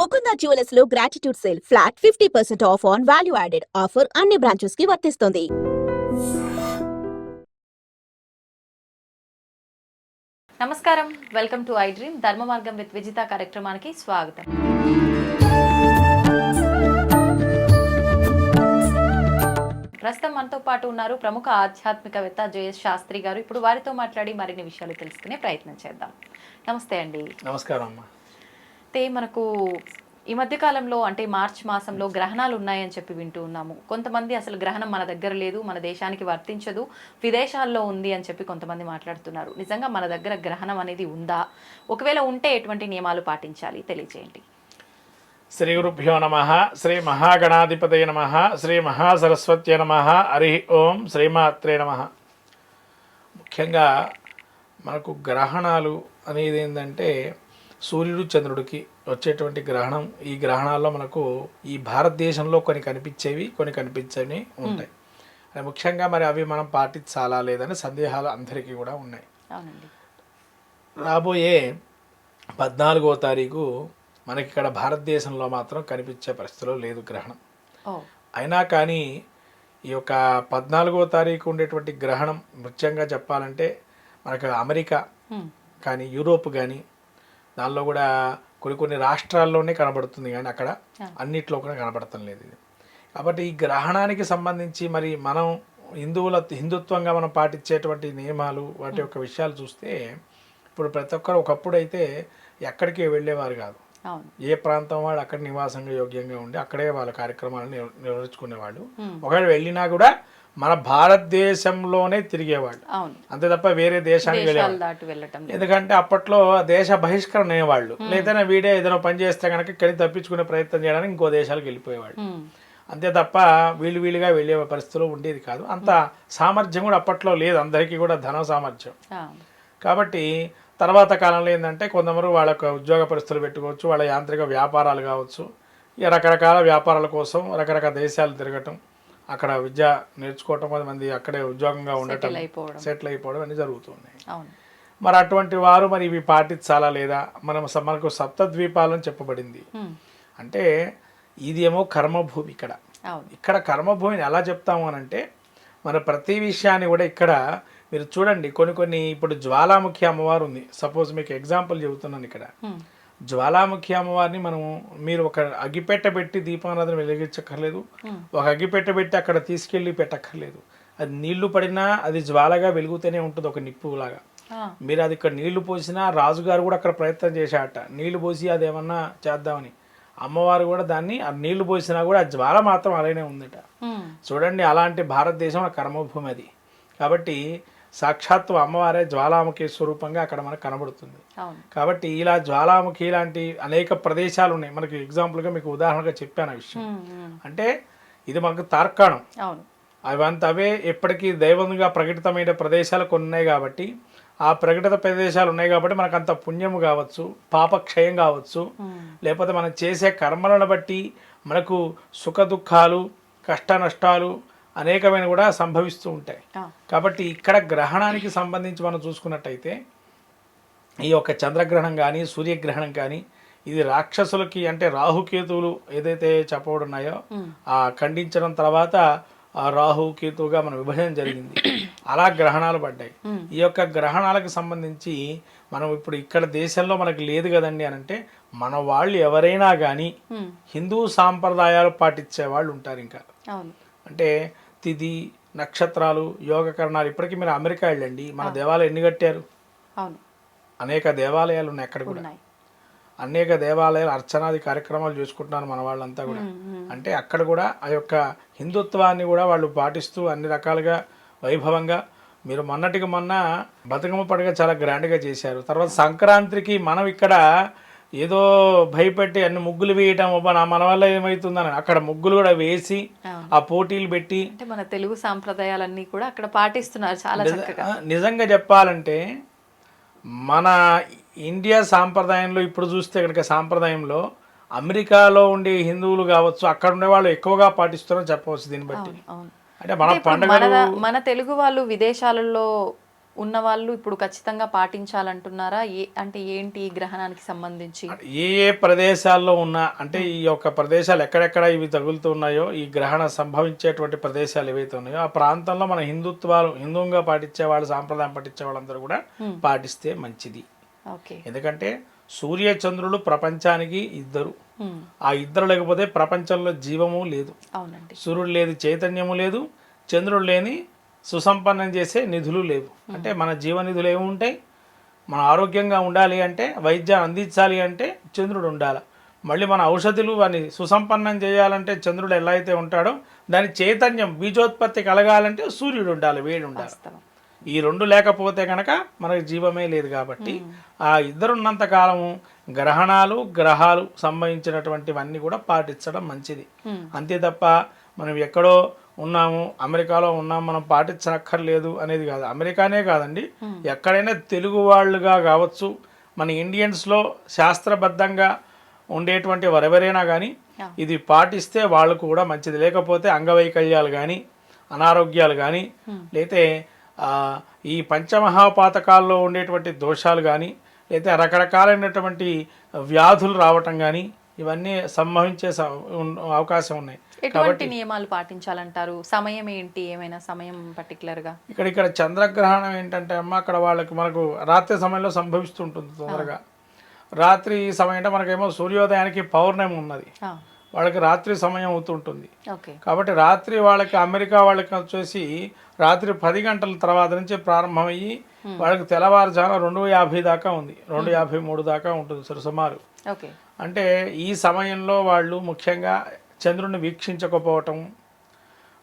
Mukunda జ్యువెలర్స్లో gratitude sale flat fifty percent off on value added offer అన్ని బ్రాంచెస్కి వర్తిస్తుంది. నమస్కారం. వెల్కమ్ టు ఐ డ్రీమ్ ధర్మ మార్గం విత్ విజిత కార్యక్రమానికి స్వాగతం. ప్రస్తుతం మనతో పాటు ఉన్నారు ప్రముఖ ఆధ్యాత్మికవేత్త జయేష్ శాస్త్రి గారు. ఇప్పుడు వారితో మాట్లాడి మరిన్ని విషయాలు తెలుసుకునే ప్రయత్నం చేద్దాం. నమస్తే అండి. నమస్కారం అమ్మా. అయితే మనకు ఈ మధ్య కాలంలో అంటే మార్చ్ మాసంలో గ్రహణాలు ఉన్నాయని చెప్పి వింటూ ఉన్నాము. కొంతమంది అసలు గ్రహణం మన దగ్గర లేదు మన దేశానికి వర్తించదు విదేశాల్లో ఉంది అని చెప్పి కొంతమంది మాట్లాడుతున్నారు. నిజంగా మన దగ్గర గ్రహణం అనేది ఉందా? ఒకవేళ ఉంటే ఎటువంటి నియమాలు పాటించాలి? తెలియజేయండి శ్రీ గురుభ్యో నమ శ్రీ మహాగణాధిపతయ నమ శ్రీ మహాసరస్వత్య నమ హరి ఓం శ్రీమాత్రే నమ. ముఖ్యంగా మనకు గ్రహణాలు అనేది ఏంటంటే సూర్యుడు చంద్రుడికి వచ్చేటువంటి గ్రహణం ఈ గ్రహణాల్లో మనకు ఈ భారతదేశంలో కొన్ని కనిపించేవి కొన్ని కనిపించేవి ఉంటాయి. అది ముఖ్యంగా మరి అవి మనం పాటించాలా లేదని సందేహాలు అందరికీ కూడా ఉన్నాయి. రాబోయే పద్నాలుగో తారీఖు మనకి ఇక్కడ భారతదేశంలో మాత్రం కనిపించే పరిస్థితిలో లేదు గ్రహణం. అయినా కానీ ఈ యొక్క పద్నాలుగో తారీఖు ఉండేటువంటి గ్రహణం ముఖ్యంగా చెప్పాలంటే మనకు అమెరికా హ్మ్. కానీ యూరోప్ కానీ దానిలో కూడా కొన్ని కొన్ని రాష్ట్రాల్లోనే కనబడుతుంది కానీ అక్కడ అన్నిట్లో కూడా కనబడటం లేదు ఇది. కాబట్టి ఈ గ్రహణానికి సంబంధించి మరి మనం హిందువుల హిందుత్వంగా మనం పాటించేటువంటి నియమాలు వాటి యొక్క విషయాలు చూస్తే ఇప్పుడు ప్రతి ఒక్కరు ఒకప్పుడు అయితే ఎక్కడికి వెళ్ళేవారు కాదు. ఏ ప్రాంతం వాళ్ళు అక్కడ నివాసంగా యోగ్యంగా ఉండి అక్కడే వాళ్ళ కార్యక్రమాలను నిర్వ- నిర్వహించుకునేవాళ్ళు. ఒకవేళ వెళ్ళినా కూడా మన భారతదేశంలోనే తిరిగేవాళ్ళు. అవును. అంతే తప్ప వేరే దేశానికి వెళ్ళేవాళ్ళు. ఎందుకంటే అప్పట్లో దేశ బహిష్కరణ అయ్యేవాళ్ళు లేదైనా వీడే ఏదైనా పని చేస్తే కనుక ఇక్కడి తప్పించుకునే ప్రయత్నం చేయడానికి ఇంకో దేశాలకు వెళ్ళిపోయేవాళ్ళు. హ్మ్. అంతే తప్ప వీళ్ళు వీలుగా వెళ్ళే పరిస్థితిలో ఉండేది కాదు. అంత సామర్థ్యం కూడా అప్పట్లో లేదు. అందరికీ కూడా ధన సామర్థ్యం. కాబట్టి తర్వాత కాలంలో ఏంటంటే కొంతమంది వాళ్ళ ఉద్యోగ పరిస్థితులు పెట్టుకోవచ్చు వాళ్ళ యాంత్రిక వ్యాపారాలు కావచ్చు రకరకాల వ్యాపారాల కోసం రకరకాల దేశాలు తిరగటం అక్కడ విద్య నేర్చుకోవటం కొంతమంది అక్కడే ఉద్యోగంగా ఉండటం సెటిల్ అయిపోవడం అన్నీ జరుగుతున్నాయి. మరి అటువంటి వారు మరి ఇవి పాటించాలా లేదా? మనం మనకు సప్తద్వీపాలని చెప్పబడింది. అంటే ఇది ఏమో కర్మభూమి ఇక్కడ. ఇక్కడ కర్మభూమిని ఎలా చెప్తాము అని అంటే మన ప్రతి విషయాన్ని కూడా ఇక్కడ మీరు చూడండి. కొన్ని కొన్ని ఇప్పుడు జ్వాలాముఖి అమ్మవారు ఉంది. సపోజ్ మీకు ఎగ్జాంపుల్ చెబుతున్నాను ఇక్కడ. జ్వాలాముఖి అమ్మవారిని మనం మీరు ఒక అగ్గిపెట్ట పెట్టి దీపారాధన వెలిగించక్కర్లేదు. ఒక అగ్గిపెట్ట పెట్టి అక్కడ తీసుకెళ్ళి పెట్టక్కర్లేదు. అది నీళ్ళు పడినా అది జ్వాలగా వెలుగుతూనే ఉంటుంది ఒక నిప్పులాగా. మీరు అది ఇక్కడ నీళ్ళు పోసినా రాజుగారు కూడా అక్కడ ప్రయత్నం చేశాట నీళ్ళు పోసి అది ఏమన్నా చేద్దామని. అమ్మవారు కూడా దాన్ని ఆ నీళ్ళు పోసినా కూడా ఆ జ్వాల మాత్రం అలానే ఉందట. చూడండి అలాంటి భారతదేశం కర్మభూమి అది. కాబట్టి సాక్షాత్తు అమ్మవారే జ్వాలాముఖి స్వరూపంగా అక్కడ మనకు కనబడుతుంది. కాబట్టి ఇలా జ్వాలాముఖి లాంటి అనేక ప్రదేశాలు ఉన్నాయి. మనకి ఎగ్జాంపుల్గా మీకు ఉదాహరణగా చెప్పాను ఆ విషయం. అంటే ఇది మనకు తార్కాణం. అవంత అవే ఎప్పటికీ దైవంగా ప్రకటితమైన ప్రదేశాలు కొన్ని ఉన్నాయి కాబట్టి ఆ ప్రకటిత ప్రదేశాలు ఉన్నాయి కాబట్టి మనకు అంత పుణ్యము కావచ్చు పాపక్షయం కావచ్చు. లేకపోతే మనం చేసే కర్మలను బట్టి మనకు సుఖ దుఃఖాలు కష్ట నష్టాలు అనేకమైన కూడా సంభవిస్తూ ఉంటాయి. కాబట్టి ఇక్కడ గ్రహణానికి సంబంధించి మనం చూసుకున్నట్టయితే ఈ యొక్క చంద్రగ్రహణం కానీ సూర్యగ్రహణం కానీ ఇది రాక్షసులకి అంటే రాహుకేతువులు ఏదైతే చెప్పబడున్నాయో. ఆ ఖండించడం తర్వాత ఆ రాహు కేతువుగా మన విభజన జరిగింది అలా గ్రహణాలు పడ్డాయి. ఈ యొక్క గ్రహణాలకు సంబంధించి మనం ఇప్పుడు ఇక్కడ దేశంలో మనకు లేదు కదండి అని అంటే మన వాళ్ళు ఎవరైనా కానీ. హిందూ సాంప్రదాయాలు పాటించే వాళ్ళు ఉంటారు ఇంకా అంటే తిథి నక్షత్రాలు యోగకరణాలు ఇప్పటికీ మీరు అమెరికా వెళ్ళండి. మన దేవాలయం ఎన్ని కట్టారు? అవును. అనేక దేవాలయాలు ఉన్నాయి అక్కడ కూడా. అనేక దేవాలయాలు అర్చనాది కార్యక్రమాలు చేసుకుంటున్నారు మన వాళ్ళంతా కూడా. అంటే అక్కడ కూడా ఆ యొక్క హిందుత్వాన్ని కూడా వాళ్ళు పాటిస్తూ అన్ని రకాలుగా వైభవంగా మీరు మొన్నటికి మొన్న బతుకమ్మ పండుగ చాలా గ్రాండ్గా చేశారు. తర్వాత సంక్రాంతికి మనం ఇక్కడ ఏదో భయపెట్టి అన్ని ముగ్గులు వేయటం అబ్బా నా మన వల్ల ఏమవుతుందని అక్కడ ముగ్గులు కూడా వేసి. ఆ. పోటీలు పెట్టి అంటే మన తెలుగు సాంప్రదాయాలన్నీ కూడా అక్కడ పాటిస్తున్నారు చాలా నిజంగా చెప్పాలంటే మన ఇండియా సాంప్రదాయంలో ఇప్పుడు చూస్తే కనుక సాంప్రదాయంలో అమెరికాలో ఉండే హిందువులు కావచ్చు అక్కడ ఉండే వాళ్ళు ఎక్కువగా పాటిస్తున్నారని చెప్పవచ్చు దీన్ని బట్టి. అంటే మన మన మన తెలుగు వాళ్ళు విదేశాలలో ఉన్న వాళ్ళు ఇప్పుడు ఖచ్చితంగా పాటించాలంటున్నారా? ఏ అంటే ఏంటి ఈ గ్రహణానికి సంబంధించి? ఏ ఏ ప్రదేశాల్లో ఉన్నా అంటే ఈ యొక్క ప్రదేశాలు ఎక్కడెక్కడ ఇవి తగులుతున్నాయో ఈ గ్రహణ సంభవించేటువంటి ప్రదేశాలు ఏవైతే ఉన్నాయో ఆ ప్రాంతంలో మన హిందుత్వాలు హిందువుగా పాటించే వాళ్ళు సాంప్రదాయం పాటించే వాళ్ళందరూ కూడా పాటిస్తే మంచిది. ఓకే. ఎందుకంటే సూర్య చంద్రులు ప్రపంచానికి ఇద్దరు. ఆ ఇద్దరు లేకపోతే ప్రపంచంలో జీవము లేదు. అవునండి. సూర్యుడు లేదు చైతన్యము లేదు. చంద్రుడు లేని సుసంపన్నం చేసే నిధులు లేవు. అంటే మన జీవనిధులు ఏమి ఉంటాయి? మన ఆరోగ్యంగా ఉండాలి అంటే వైద్యం అందించాలి అంటే చంద్రుడు ఉండాలి. మళ్ళీ మన ఔషధులు వాని సుసంపన్నం చేయాలంటే చంద్రుడు ఎలా అయితే ఉంటాడో దాని చైతన్యం బీజోత్పత్తి కలగాలంటే సూర్యుడు ఉండాలి వేడి ఉండాలి. ఈ రెండు లేకపోతే కనుక మనకు జీవమే లేదు కాబట్టి ఆ ఇద్దరున్నంత కాలము గ్రహణాలు గ్రహాలు సంబంధించినటువంటివన్నీ కూడా పాటించడం మంచిది. అంతే తప్ప మనం ఎక్కడో ఉన్నాము అమెరికాలో ఉన్నాము మనం పాటించనక్కర్లేదు అనేది కాదు. అమెరికానే కాదండి. ఎక్కడైనా తెలుగు వాళ్ళుగా కావచ్చు మన ఇండియన్స్లో శాస్త్రబద్ధంగా ఉండేటువంటి వరెవరైనా కానీ. ఇది పాటిస్తే వాళ్ళకు కూడా మంచిది. లేకపోతే అంగవైకల్యాలు కానీ అనారోగ్యాలు కానీ లేతే ఈ పంచమహాపాతకాల్లో ఉండేటువంటి దోషాలు కానీ లేతే రకరకాలైనటువంటి వ్యాధులు రావటం కానీ ఇవన్నీ సంభవించే అవకాశం ఉన్నాయి. ఎటువంటి నియమాలు పాటించాలంటారు? సమయం ఏంటి? ఏమైనా సమయం పర్టికులర్గా ఇక్కడ ఇక్కడ చంద్రగ్రహణం ఏంటంటే అమ్మ అక్కడ వాళ్ళకి మనకు రాత్రి సమయంలో సంభవిస్తుంటుంది తొందరగా. రాత్రి సమయం అంటే మనకేమో సూర్యోదయానికి పౌర్ణమి ఉన్నది. వాళ్ళకి రాత్రి సమయం అవుతుంటుంది. కాబట్టి రాత్రి వాళ్ళకి అమెరికా వాళ్ళకి వచ్చేసి రాత్రి పది గంటల తర్వాత నుంచి ప్రారంభమయ్యి వాళ్ళకి తెల్లవారుజామున రెండు యాభై దాకా ఉంది. రెండు యాభై మూడు దాకా ఉంటుంది సరి సుమారు అంటే ఈ సమయంలో వాళ్ళు ముఖ్యంగా చంద్రుడిని వీక్షించకపోవటం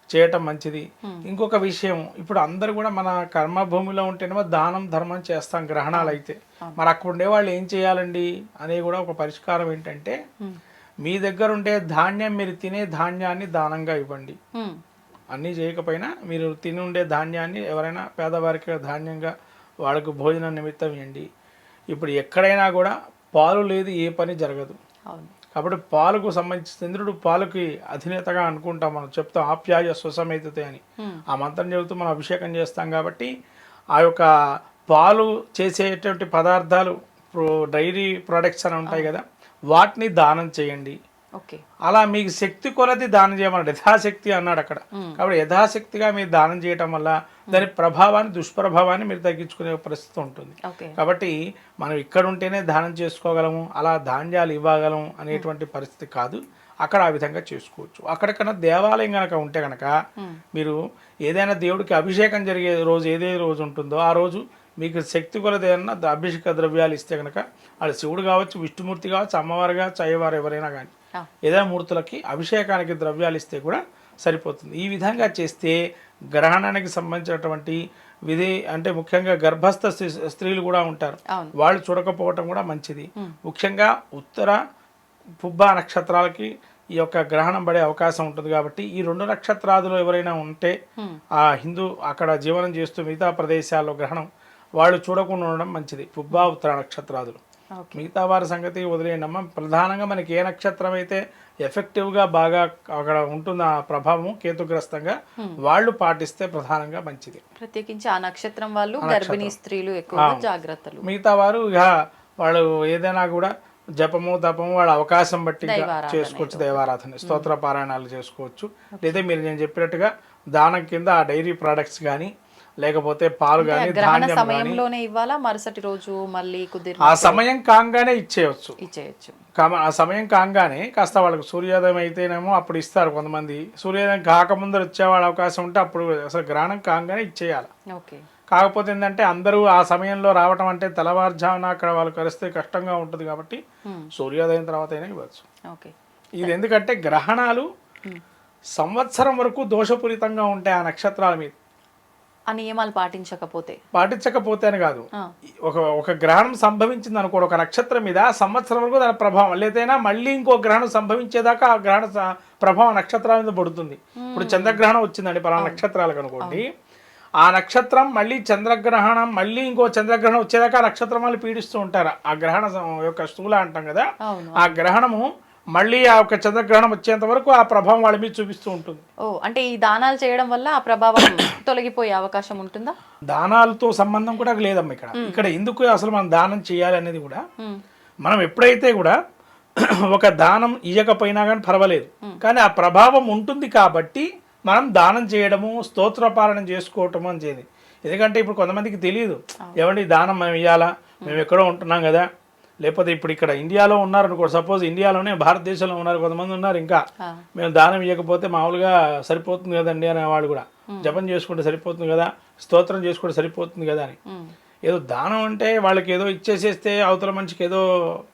చేయటం మంచిది. ఇంకొక విషయం ఇప్పుడు అందరు కూడా మన కర్మభూమిలో ఉంటేనేమో దానం ధర్మం చేస్తాం గ్రహణాలు అయితే మరి అక్కడ ఉండే వాళ్ళు ఏం చేయాలండి? అనేది కూడా ఒక పరిష్కారం ఏంటంటే మీ దగ్గర ఉండే ధాన్యం మీరు తినే ధాన్యాన్ని దానంగా ఇవ్వండి. అన్నీ చేయకపోయినా మీరు తిని ఉండే ధాన్యాన్ని ఎవరైనా పేదవారికి ధాన్యంగా వాళ్ళకు భోజనం నిమిత్తం ఇవ్వండి. ఇప్పుడు ఎక్కడైనా కూడా పాలు లేదు ఏ పని జరగదు. అవును. కాబట్టి పాలకు సంబంధించి చంద్రుడు పాలకి అధినేతగా అనుకుంటాం మనం. చెప్తాం ఆప్యాయ స్వసమైతే అని. ఆ మంత్రం చెబుతూ మనం అభిషేకం చేస్తాం కాబట్టి ఆ యొక్క పాలు చేసేటువంటి పదార్థాలు ఇప్పుడు డైరీ ప్రొడక్ట్స్ అని ఉంటాయి కదా వాటిని దానం చేయండి. అలా మీకు శక్తి కొలది దానం చేయమన్నాడు. యథాశక్తి అన్నాడు అక్కడ. కాబట్టి యథాశక్తిగా మీరు దానం చేయటం వల్ల దాని ప్రభావాన్ని దుష్ప్రభావాన్ని మీరు తగ్గించుకునే పరిస్థితి ఉంటుంది. కాబట్టి మనం ఇక్కడ ఉంటేనే దానం చేసుకోగలము అలా ధాన్యాలు ఇవ్వగలం అనేటువంటి పరిస్థితి కాదు. అక్కడ ఆ విధంగా చేసుకోవచ్చు. అక్కడికన్నా దేవాలయం కనుక ఉంటే కనుక మీరు ఏదైనా దేవుడికి అభిషేకం జరిగే రోజు ఏదే రోజు ఉంటుందో ఆ రోజు మీకు శక్తి కొలది ఏదన్నా ద- అభిషేక ద్రవ్యాలు ఇస్తే కనుక అది శివుడు కావచ్చు విష్ణుమూర్తి కావచ్చు అమ్మవారు కావచ్చు అయ్యవారు ఎవరైనా కానీ. ఏదైనా మూర్తులకి అభిషేకానికి ద్రవ్యాలు ఇస్తే కూడా సరిపోతుంది. ఈ విధంగా చేస్తే గ్రహణానికి సంబంధించినటువంటి విధి అంటే ముఖ్యంగా గర్భస్థ స్త్రీ- స్త్రీలు కూడా ఉంటారు. వాళ్ళు చూడకపోవటం కూడా మంచిది. ముఖ్యంగా ఉత్తర పుబ్బ నక్షత్రాలకి ఈ యొక్క గ్రహణం పడే అవకాశం ఉంటుంది కాబట్టి ఈ రెండు నక్షత్రాదులు ఎవరైనా ఉంటే. ఆ హిందూ అక్కడ జీవనం చేస్తూ మిగతా ప్రదేశాల్లో గ్రహణం వాళ్ళు చూడకుండా ఉండడం మంచిది. పుబ్బా ఉత్తర నక్షత్రాదులు. మిగతా వారి సంగతి వదిలేయమ్మా ప్రధానంగా మనకి ఏ నక్షత్రం అయితే ఎఫెక్టివ్గా బాగా అక్కడ ఉంటుంది ఆ ప్రభావం కేతుగ్రస్తంగా వాళ్ళు పాటిస్తే ప్రధానంగా మంచిది. ప్రత్యేకించి ఆ నక్షత్రం వాళ్ళు గర్భిణీ స్త్రీలు ఎక్కువగా జాగ్రత్తలు. మిగతా వారు ఇక వాళ్ళు ఏదైనా కూడా జపము తపము వాళ్ళ అవకాశం బట్టి చేసుకోవచ్చు దైవారాధన. స్తోత్ర పారాయణాలు చేసుకోవచ్చు. లేదా మీరు నేను చెప్పినట్టుగా దానం కింద ఆ డైరీ ప్రోడక్ట్స్ కానీ లేకపోతే పాలు కానీ గ్రహణ ధాన్యం సమయంలోనే ఇవ్వాలా? మరుసటి రోజు మళ్ళీ కుదిరి ఆ సమయం కాగానే ఇచ్చేయచ్చు. ఇచ్చేయచ్చు. ఆ సమయం కాగానే కాస్త వాళ్ళకి సూర్యోదయం అయితేనేమో అప్పుడు ఇస్తారు కొంతమంది. సూర్యోదయం కాకముందర వచ్చేవాళ్ళ అవకాశం ఉంటే అప్పుడు అసలు గ్రహణం కాగానే ఇచ్చేయాలి. ఓకే. కాకపోతే ఏంటంటే అందరూ ఆ సమయంలో రావటం అంటే తెల్లవారుజామున అక్కడ వాళ్ళు కలిస్తే కష్టంగా ఉంటుంది కాబట్టి. సూర్యోదయం తర్వాత అయినా ఇవ్వచ్చు. ఓకే. ఇది ఎందుకంటే గ్రహణాలు సంవత్సరం వరకు దోషపూరితంగా ఉంటాయి ఆ నక్షత్రాల మీద. ఆ నియమాలు పాటించకపోతే? పాటించకపోతే అని కాదు. ఒక ఒక గ్రహణం సంభవించింది అనుకోండి ఒక నక్షత్రం మీద సంవత్సరం వరకు దాని ప్రభావం లేదైనా మళ్ళీ ఇంకో గ్రహణం సంభవించేదాకా ఆ గ్రహణ ప్రభావం నక్షత్రాల మీద పడుతుంది. ఇప్పుడు చంద్రగ్రహణం వచ్చిందండి పలానా నక్షత్రాలకు అనుకోండి ఆ నక్షత్రం మళ్ళీ చంద్రగ్రహణం మళ్ళీ ఇంకో చంద్రగ్రహణం వచ్చేదాకా నక్షత్రం వాళ్ళు పీడిస్తూ ఉంటారు. ఆ గ్రహణ యొక్క స్థూల అంటాం కదా. ఆ గ్రహణము మళ్ళీ ఆ యొక్క చంద్రగ్రహణం వచ్చేంత వరకు ఆ ప్రభావం వాళ్ళ మీద చూపిస్తూ ఉంటుంది. ఓ అంటే ఈ దానాలు చేయడం వల్ల ఆ ప్రభావం తొలగిపోయే అవకాశం ఉంటుందా? దానాలతో సంబంధం కూడా లేదమ్మా ఇక్కడ. ఇక్కడ ఎందుకు అసలు మనం దానం చేయాలి అనేది కూడా ఉమ్, మనం ఎప్పుడైతే కూడా ఒక దానం ఇయ్యకపోయినా కానీ పర్వాలేదు. కానీ ఆ ప్రభావం ఉంటుంది కాబట్టి మనం దానం చేయడము స్తోత్రపాలనం చేసుకోవటము అని ఎందుకంటే ఇప్పుడు కొంతమందికి తెలియదు ఏమండి దానం మేము ఇవ్వాలా మేము ఎక్కడో ఉంటున్నాం కదా. లేకపోతే ఇప్పుడు ఇక్కడ ఇండియాలో ఉన్నారు అనుకో సపోజ్ ఇండియాలోనే భారతదేశంలో ఉన్నారు కొంతమంది ఉన్నారు ఇంకా. మేము దానం ఇవ్వకపోతే మామూలుగా సరిపోతుంది కదండి అనే వాళ్ళు కూడా. జపం చేసుకుంటే సరిపోతుంది కదా స్తోత్రం చేసుకుంటే సరిపోతుంది కదా అని. ఏదో దానం అంటే వాళ్ళకి ఏదో ఇచ్చేసేస్తే అవతల మనిషికి ఏదో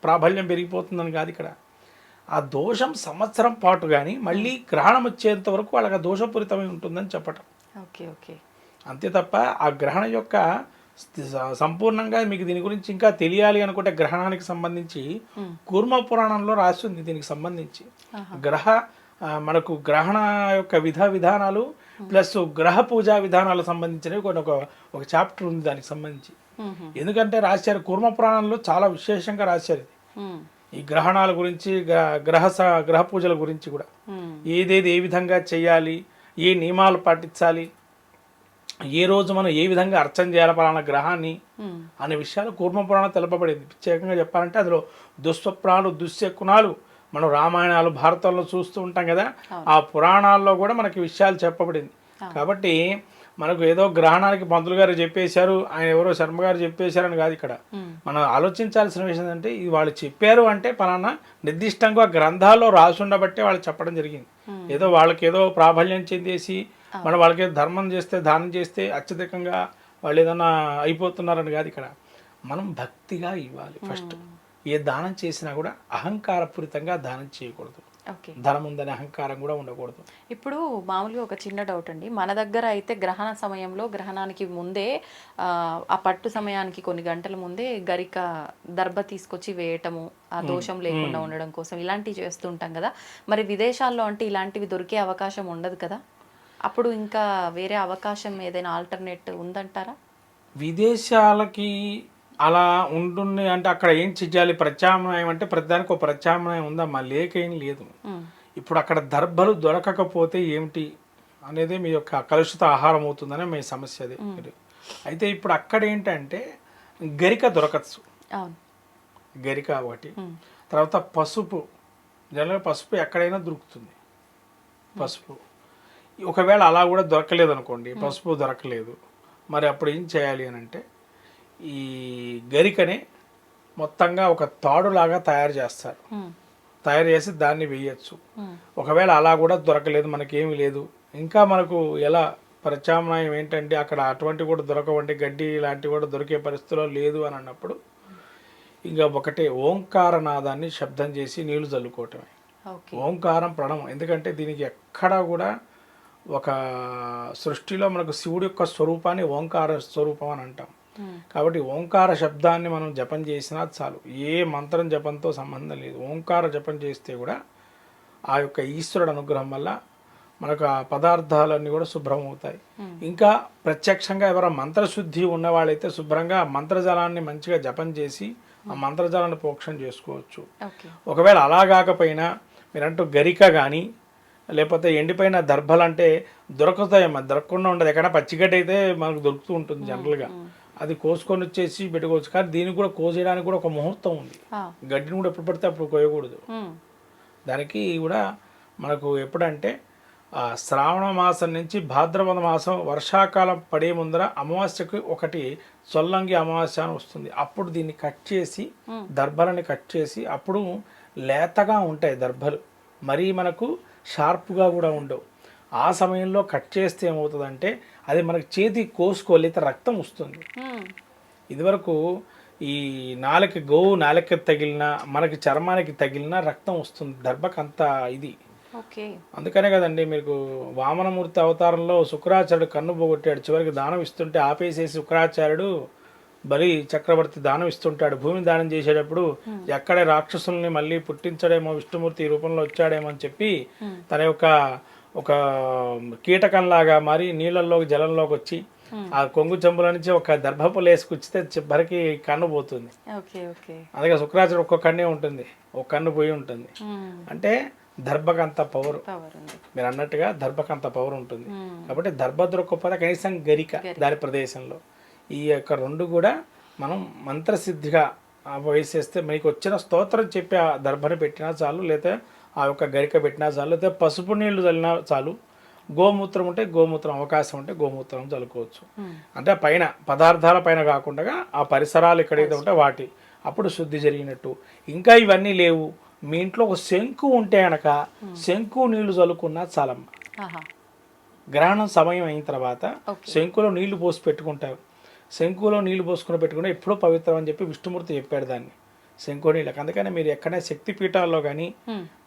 ప్రాబల్యం పెరిగిపోతుందని కాదు ఇక్కడ. ఆ దోషం సంవత్సరం పాటు కానీ మళ్ళీ గ్రహణం వచ్చేంత వరకు వాళ్ళకి ఆ దోషపూరితమై ఉంటుందని చెప్పటం. Okay okay. అంతే తప్ప ఆ గ్రహణ యొక్క సంపూర్ణంగా మీకు దీని గురించి ఇంకా తెలియాలి అనుకుంటే గ్రహణానికి సంబంధించి కూర్మ పురాణంలో రాసి ఉంది దీనికి సంబంధించి. గ్రహ మనకు గ్రహణ యొక్క విధ విధానాలు ప్లస్ గ్రహ పూజా విధానాలకు సంబంధించినవి కొన్ని ఒక ఒక చాప్టర్ ఉంది దానికి సంబంధించి. ఎందుకంటే రాశారు కూర్మ పురాణంలో చాలా విశేషంగా రాశారు ఈ గ్రహణాల గురించి గ్ర- గ్రహ గ్రహ పూజల గురించి కూడా. ఏదేది ఏ విధంగా చేయాలి ఏ నియమాలు పాటించాలి ఏ రోజు మనం ఏ విధంగా అర్చన చేయాలి పలానా గ్రహాన్ని అనే విషయాలు కూర్మ పురాణం తెలపబడింది. ప్రత్యేకంగా చెప్పాలంటే అందులో దుస్వప్నాలు దుశ్శకునాలు మనం రామాయణాలు భారతంలో చూస్తూ ఉంటాం కదా ఆ పురాణాల్లో కూడా మనకి విషయాలు చెప్పబడింది. కాబట్టి మనకు ఏదో గ్రహణానికి పంతులు గారు చెప్పేశారు ఆయన ఎవరో శర్మ గారు చెప్పేశారని కాదు ఇక్కడ. మనం ఆలోచించాల్సిన విషయం ఏంటంటే ఇది వాళ్ళు చెప్పారు అంటే పలానా నిర్దిష్టంగా గ్రంథాల్లో రాసి ఉండబట్టే వాళ్ళు చెప్పడం జరిగింది. ఏదో వాళ్ళకి ఏదో ప్రాబల్యం చెందేసి మనం వాళ్ళకి ధర్మం చేస్తే దానం చేస్తే అత్యధికంగా వాళ్ళు ఏదైనా అయిపోతున్నారని కాదు ఇక్కడ. మనం భక్తిగా ఇవ్వాలి ఫస్ట్ ఏ దానం చేసినా కూడా అహంకారపూరితంగా దానం చేయకూడదు. ఓకే. ధనం ఉందనే అహంకారం కూడా ఉండకూడదు. ఇప్పుడు మామూలుగా ఒక చిన్న డౌట్ అండి. మన దగ్గర అయితే గ్రహణ సమయంలో గ్రహణానికి ముందే ఆ, ఆ పట్టు సమయానికి కొన్ని గంటల ముందే గరిక దర్భ తీసుకొచ్చి వేయటము ఆ దోషం లేకుండా ఉండడం కోసం ఇలాంటివి చేస్తుంటాం కదా. మరి విదేశాల్లో అంటే ఇలాంటివి దొరికే అవకాశం ఉండదు కదా? అప్పుడు ఇంకా వేరే అవకాశం ఏదైనా ఆల్టర్నేట్ ఉందంటారా? విదేశాలకి అలా ఉంటుంది అంటే అక్కడ ఏం చెయ్యాలి ప్రత్యామ్నాయం అంటే ప్రతిదానికి ఒక ప్రత్యామ్నాయం ఉందమ్మా లేక ఏం లేదు. ఇప్పుడు అక్కడ దర్భలు దొరకకపోతే ఏమిటి అనేది మీ యొక్క కలుషిత ఆహారం అవుతుందనే మీ సమస్య అది. అయితే ఇప్పుడు అక్కడ ఏంటంటే గరిక దొరకచ్చు. గరిక ఒకటి. తర్వాత పసుపు. జనరల్గా పసుపు ఎక్కడైనా దొరుకుతుంది. పసుపు. ఒకవేళ అలా కూడా దొరకలేదు అనుకోండి పసుపు దొరకలేదు మరి అప్పుడు ఏం చేయాలి అని అంటే ఈ గరికని మొత్తంగా ఒక తాడులాగా తయారు చేస్తారు. తయారు చేసి దాన్ని వేయచ్చు. ఒకవేళ అలా కూడా దొరకలేదు మనకేమీ లేదు. ఇంకా మనకు ఎలా ప్రత్యామ్నాయం ఏంటంటే అక్కడ అటువంటి కూడా దొరకవండి గడ్డి లాంటివి కూడా దొరికే పరిస్థితిలో లేదు అని అన్నప్పుడు ఇంకా ఒకటే ఓంకార నాదాన్ని శబ్దం చేసి నీళ్ళు చల్లుకోవటమే ఓకే. ఓంకారం ప్రణవం. ఎందుకంటే దీనికి ఎక్కడా కూడా ఒక సృష్టిలో మనకు శివుడి యొక్క స్వరూపాన్ని ఓంకార స్వరూపం అని అంటాం. ఉమ్, కాబట్టి ఓంకార శబ్దాన్ని మనం జపం చేసినా చాలు. ఏ మంత్రం జపంతో సంబంధం లేదు. ఓంకార జపం చేస్తే కూడా ఆ యొక్క ఈశ్వరుడు అనుగ్రహం వల్ల మనకు ఆ పదార్థాలన్నీ కూడా శుభ్రం అవుతాయి. ఇంకా ప్రత్యక్షంగా ఎవరైనా మంత్రశుద్ధి ఉన్నవాళ్ళైతే శుభ్రంగా మంత్రజలాన్ని మంచిగా జపం చేసి ఆ మంత్రజలాన్ని ప్రోక్షణ చేసుకోవచ్చు. ఒకవేళ అలా కాకపోయినా మీరంటూ గరిక కానీ లేకపోతే ఎండిపోయిన దర్భలు అంటే దొరుకుతాయమ్మా దొరకకుండా ఉండదు. ఎక్కడ పచ్చిగడ్డి అయితే మనకు దొరుకుతూ ఉంటుంది జనరల్గా. అది కోసుకొని వచ్చేసి పెట్టుకోవచ్చు. కానీ దీనికి కూడా కోసేయడానికి కూడా ఒక ముహూర్తం ఉంది. గడ్డిని కూడా ఎప్పుడు పడితే అప్పుడు కోయకూడదు. దానికి కూడా మనకు ఎప్పుడంటే శ్రావణ మాసం నుంచి భాద్రపద మాసం వర్షాకాలం పడే ముందర అమావాస్యకు ఒకటి సొల్లంగి అమావాస్య అని వస్తుంది. అప్పుడు దీన్ని కట్ చేసి దర్భలని కట్ చేసి అప్పుడు లేతగా ఉంటాయి దర్భలు. మరీ మనకు షార్ప్గా కూడా ఉండవు. ఆ సమయంలో కట్ చేస్తే ఏమవుతుందంటే అది మనకి చేతి కోసుకోలేతే రక్తం వస్తుంది. ఇదివరకు ఈ నాలుక గోవు నాలుక తగిలిన మనకి చర్మానికి తగిలిన రక్తం వస్తుంది. దర్భకు అంత ఇది. ఓకే. అందుకనే కదండి మీకు వామనమూర్తి అవతారంలో శుక్రాచార్యుడు కన్ను పోగొట్టాడు. చివరికి దానం ఇస్తుంటే ఆపేసేసి శుక్రాచార్యుడు బలి చక్రవర్తి దానం ఇస్తుంటాడు. భూమి దానం చేసేటప్పుడు ఎక్కడే రాక్షసుల్ని మళ్ళీ పుట్టించడేమో విష్ణుమూర్తి రూపంలో వచ్చాడేమో అని చెప్పి తన యొక్క ఒక కీటకంలాగా మారి నీళ్ళల్లోకి జలంలోకి వచ్చి ఆ కొంగు చెంబుల నుంచి ఒక దర్భపు లేసి కుచ్చితే చివరికి కన్ను పోతుంది. అందుకే శుక్రాచార్య ఒక్క కన్నే ఉంటుంది. ఒక కన్ను పోయి ఉంటుంది. అంటే దర్భకు అంత పవర్ మీరు అన్నట్టుగా దర్భకు అంత పవర్ ఉంటుంది. కాబట్టి దర్భ దొరకకపోతే కనీసం గరిక. దాని ప్రదేశంలో. ఈ యొక్క రెండు కూడా మనం మంత్రసిద్ధిగా వేసేస్తే మీకు వచ్చిన స్తోత్రం చెప్పి ఆ దర్భను పెట్టినా చాలు లేదా ఆ యొక్క గరిక పెట్టినా చాలు లేదా పసుపు నీళ్ళు చల్లినా చాలు. గోమూత్రం ఉంటే గోమూత్రం అవకాశం ఉంటే గోమూత్రం చల్లుకోవచ్చు. అంటే పైన పదార్థాల పైన కాకుండా ఆ పరిసరాలు ఎక్కడైతే ఉంటే వాటి అప్పుడు శుద్ధి జరిగినట్టు. ఇంకా ఇవన్నీ లేవు. మీ ఇంట్లో ఒక శంకు ఉంటే గనక శంకు నీళ్ళు చల్లుకున్నా చాలమ్మ. గ్రహణం సమయం అయిన తర్వాత. శంకులో నీళ్ళు పోసి పెట్టుకుంటారు. శంకులో నీళ్ళు పోసుకుని పెట్టుకుంటే ఎప్పుడూ పవిత్రం అని చెప్పి విష్ణుమూర్తి చెప్పాడు దాన్ని. శంకు నీళ్ళకి. అందుకని మీరు ఎక్కడైనా శక్తి పీఠాల్లో కానీ.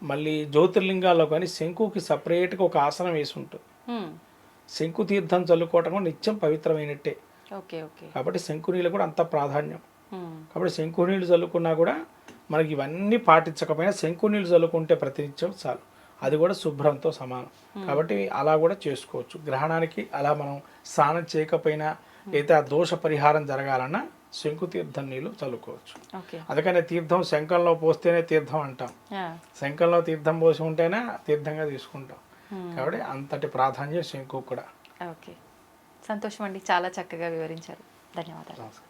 మళ్ళీ జ్యోతిర్లింగాల్లో కానీ శంకుకి సపరేట్గా ఒక ఆసనం వేసి ఉంటుంది. శంకు తీర్థం చల్లుకోవటం కూడా నిత్యం పవిత్రమైనట్టే. కాబట్టి శంకు నీళ్ళు కూడా అంత ప్రాధాన్యం. కాబట్టి శంకు నీళ్ళు చల్లుకున్నా కూడా మనకి ఇవన్నీ పాటించకపోయినా శంకు నీళ్ళు చల్లుకుంటే ప్రతినిత్యం చాలు. అది కూడా శుభ్రంతో సమానం. కాబట్టి అలా కూడా చేసుకోవచ్చు. గ్రహణానికి అలా మనం స్నానం చేయకపోయినా అయితే ఆ దోష పరిహారం జరగాలన్నా శంకు తీర్థం నీళ్ళు చల్లుకోవచ్చు. అందుకనే తీర్థం శంఖంలో పోస్తేనే తీర్థం అంటాం. శంఖంలో తీర్థం పోసి ఉంటేనే తీర్థంగా తీసుకుంటాం. మ్మ్. కాబట్టి అంతటి ప్రాధాన్యం శంకు కూడా. ఓకే సంతోషం అండి చాలా చక్కగా వివరించారు. ధన్యవాదాలు.